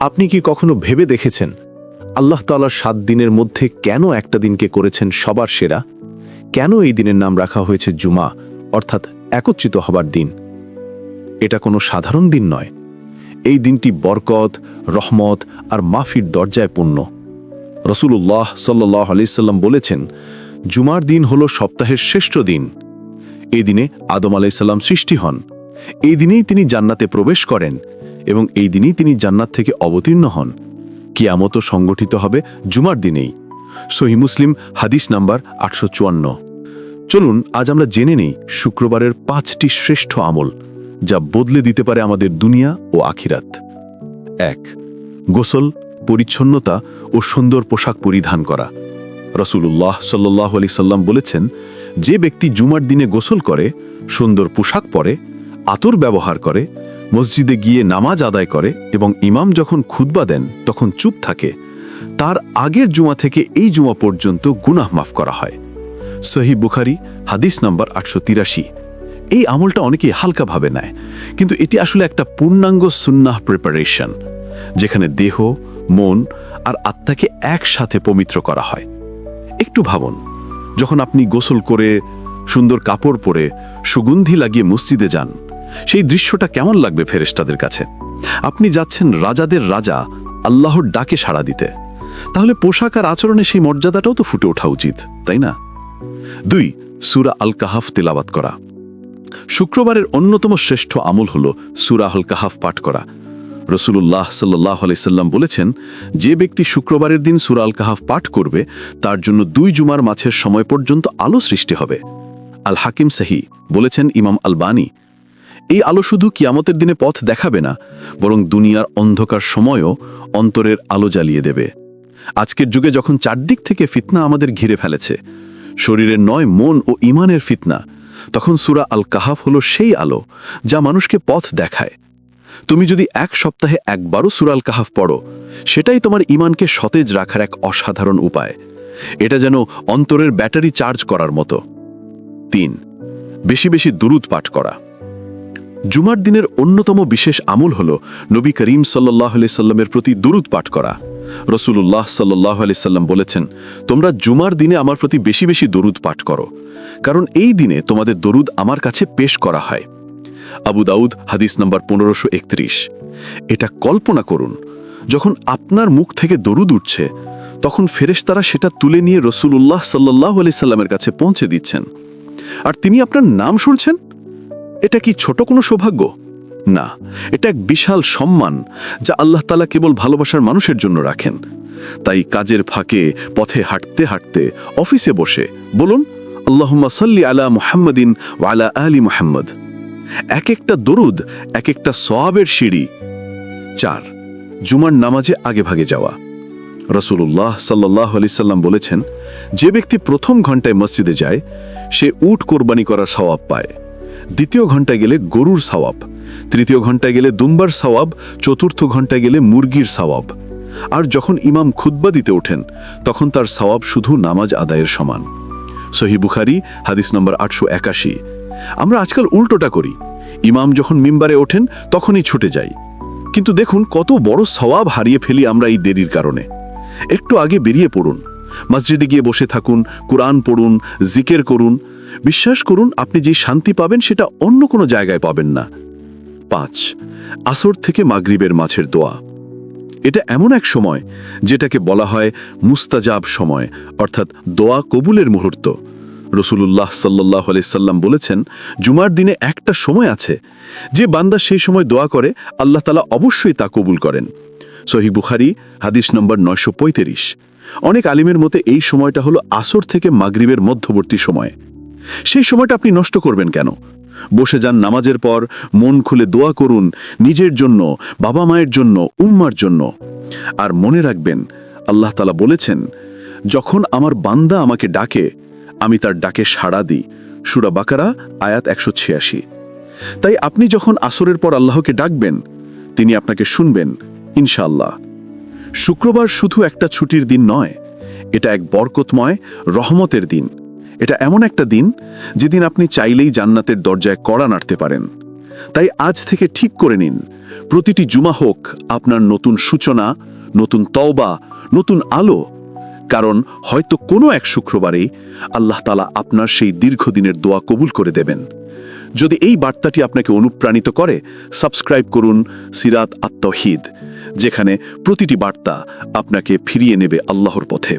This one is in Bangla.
আপনি কি কখনো ভেবে দেখেছেন আল্লাহ তাআলা সাত দিনের মধ্যে কেন একটা দিনকে করেছেন সবার সেরা? কেন এই দিনের নাম রাখা হয়েছে জুমা, অর্থাৎ একত্রিত হবার দিন? এটা কোনো সাধারণ দিন নয়। এই দিনটি বরকত, রহমত আর মাফির দরজায় পূর্ণ। রসুল্লাহ সাল্লাহ আলাইসাল্লাম বলেছেন, জুমার দিন হল সপ্তাহের শ্রেষ্ঠ দিন। এই দিনে আদম আলাইসাল্লাম সৃষ্টি হন। এই দিনেই তিনি জান্নাতে প্রবেশ করেন। এবং এই দিনেই তিনি জান্নাত থেকে অবতীর্ণ হন। কিয়ামত সংগঠিত হবে জুমার দিনেই। সহি মুসলিম, হাদিস নাম্বার আটশো চুয়ান্ন। চলুন, আজ আমরা জেনে নেই শুক্রবারের পাঁচটি শ্রেষ্ঠ আমল, যা বদলে দিতে পারে আমাদের দুনিয়া ও আখিরাত। এক, গোসল, পরিচ্ছন্নতা ও সুন্দর পোশাক পরিধান করা। রসুল্লাহ সাল্লাহ আলি সাল্লাম বলেছেন, যে ব্যক্তি জুমার দিনে গোসল করে, সুন্দর পোশাক পরে, আতর ব্যবহার করে মসজিদে গিয়ে নামাজ আদায় করে এবং ইমাম যখন খুতবা দেন, তখন চুপ থাকে। তার আগের জুমা থেকে এই জুমা পর্যন্ত গুনাহ মাফ করা হয়। সহি বুখারি, হাদিস নাম্বার আটশো তিরাশি। এই আমলটা অনেকেই হালকাভাবে নেয়, কিন্তু এটি আসলে একটা পূর্ণাঙ্গ সুন্নাহ প্রিপারেশন যেখানে দেহ, মন আর আত্মাকে একসাথে পবিত্র করা হয়। একটু ভাবুন, যখন আপনি গোসল করে সুন্দর কাপড় পরে সুগন্ধি লাগিয়ে মসজিদে যান সেই দৃশ্যটা কেমন লাগবে ফেরেশতাদের কাছে? আপনি যাচ্ছেন রাজাদের রাজা আল্লাহর ডাকে সাড়া দিতে। তাহলে পোশাক আর আচরণে সেই মর্যাদাটাও তো ফুটে ওঠা উচিত, তাই না? দুই, সুরা আল কাহাফ তেলাবাত করা। শুক্রবারের অন্যতম শ্রেষ্ঠ আমল হল সুরা আল কাহাফ পাঠ করা। রসুল্লাহ সাল্লাহ আলাইসাল্লাম বলেছেন, যে ব্যক্তি শুক্রবারের দিন সুরা আল কাহাফ পাঠ করবে, তার জন্য দুই জুমার মাছের সময় পর্যন্ত আলো সৃষ্টি হবে। আল হাকিম সাহি বলেছেন ইমাম আলবানী এই আলো শুধু কিয়ামতের দিনে পথ দেখাবে না, বরং দুনিয়ার অন্ধকার সময়ও অন্তরের আলো জ্বালিয়ে দেবে। আজকের যুগে যখন চারদিক থেকে ফিতনা আমাদের ঘিরে ফেলেছে শরীরের নয় মন ও ইমানের ফিতনা, তখন সুরা আল কাহাফ হলো সেই আলো যা মানুষকে পথ দেখায়। তুমি যদি এক সপ্তাহে একবারও সুরাল কাহাফ পড়ো, সেটাই তোমার ইমানকে সতেজ রাখার এক অসাধারণ উপায়। এটা যেন অন্তরের ব্যাটারি চার্জ করার মতো। তিন, বেশি বেশি দুরুদ পাঠ করা। জুমার দিনের অন্যতম বিশেষ আমল হল নবী করিম সাল্লাহ সাল্লামের প্রতি দুরুদ পাঠ করা। রসুল্লাহ সাল্লাহ সাল্লাম বলেছেন, তোমরা জুমার দিনে আমার প্রতি বেশি বেশি দরুদ পাঠ করো, কারণ এই দিনে তোমাদের দরুদ আমার কাছে পেশ করা হয়। আবু দাউদ, হাদিস নম্বর পনেরোশো একত্রিশ। এটা কল্পনা করুন, যখন আপনার মুখ থেকে দরুদ উঠছে, তখন ফেরেশতারা সেটা তুলে নিয়ে রসুল্লাহ সাল্লাহ আলি সাল্লামের কাছে পৌঁছে দিচ্ছেন। আর তিনি আপনার নাম শুনছেন? এটা কি ছোট কোনো সৌভাগ্য? না, এটা এক বিশাল সম্মান যা আল্লাহ তালা কেবল ভালোবাসার মানুষের জন্য রাখেন। তাই কাজের ফাঁকে, পথে হাঁটতে হাঁটতে, অফিসে বসে, বলুন, আল্লাহুম্মা সাল্লি আলা মুহাম্মাদিন ওয়ালা আলী মুহাম্মদ। এক একটা দরুদ, এক একটা সোয়াবের সিঁড়ি। চার, জুমার নামাজে আগে ভাগে যাওয়া। রসুল্লাহ সাল্লাহ আলি সাল্লাম বলেছেন, যে ব্যক্তি প্রথম ঘন্টায় মসজিদে যায়, সে উট কোরবানি করার সওয়াব পায়। দ্বিতীয় ঘন্টায় গেলে গরুর সওয়াব। তৃতীয় ঘন্টায় গেলে দুম্বার সওয়াব, চতুর্থ ঘন্টায় গেলে মুরগির সওয়াব। আর যখন ইমাম খুদ্া দিতে ওঠেন, তখন তার সওয়াব শুধু নামাজ আদায়ের সমান। সহি বুখারি, হাদিস নম্বর আটশো একাশি। আমরা আজকাল উল্টোটা করি। ইমাম যখন মিম্বারে ওঠেন, তখনই ছুটে যাই। কিন্তু দেখুন, কত বড় সওয়াব হারিয়ে ফেলি আমরা এই দেরির কারণে। একটু আগে বেরিয়ে পড়ুন। মসজিদে গিয়ে বসে থাকুন, কোরআন পড়ুন, জিকের করুন। বিশ্বাস করুন, আপনি যে শান্তি পাবেন সেটা অন্য কোনো জায়গায় পাবেন না। পাঁচ, আসর থেকে মাগরিবের মাছের দোয়া। এটা এমন এক সময়, যেটাকে বলা হয় মুস্তাজাব সময়, অর্থাৎ দোয়া কবুলের মুহূর্ত। রসুল্লাহ সাল্লাহ সাল্লাম বলেছেন, জুমার দিনে একটা সময় আছে, যে বান্দা সেই সময় দোয়া করে, আল্লাহ তালা অবশ্যই তা কবুল করেন। সহি বুখারি, হাদিস নম্বর নয়শো পঁয়ত্রিশ। অনেক আলিমের মতে এই সময়টা হলো আসর থেকে মাগরিবের মধ্যবর্তী সময়। সেই সময়টা আপনি নষ্ট করবেন কেন? বসে যান নামাজের পর, মন খুলে দোয়া করুন নিজের জন্য, বাবা মায়ের জন্য, উম্মার জন্য। আর মনে রাখবেন, আল্লাহ তালা বলেছেন, যখন আমার বান্দা আমাকে ডাকে, আমি তার ডাকে সাড়া দিই। সুরা বাকারা, আয়াত একশো ছিয়াশি। তাই আপনি যখন আসরের পর আল্লাহকে ডাকবেন, তিনি আপনাকে শুনবেন, ইনশাআল্লাহ। শুক্রবার শুধু একটা ছুটির দিন নয়, এটা এক বরকতময়, রহমতের দিন। এটা এমন একটা দিন যেদিন আপনি চাইলেই জান্নাতের দরজায় কড়া নাড়তে পারেন। তাই আজ থেকে ঠিক করে নিন, প্রতিটি জুমা হোক আপনার নতুন সূচনা, নতুন তওবা, নতুন আলো। কারণ হয়তো কোনো এক শুক্রবারেই আল্লাহ তালা আপনার সেই দীর্ঘদিনের দোয়া কবুল করে দেবেন। যদি এই বার্তাটি আপনাকে অনুপ্রাণিত করে, সাবস্ক্রাইব করুন সিরাত আত্মহিদ যেখানে প্রতিটি বার্তা আপনাকে ফিরিয়ে নেবে আল্লাহর পথে।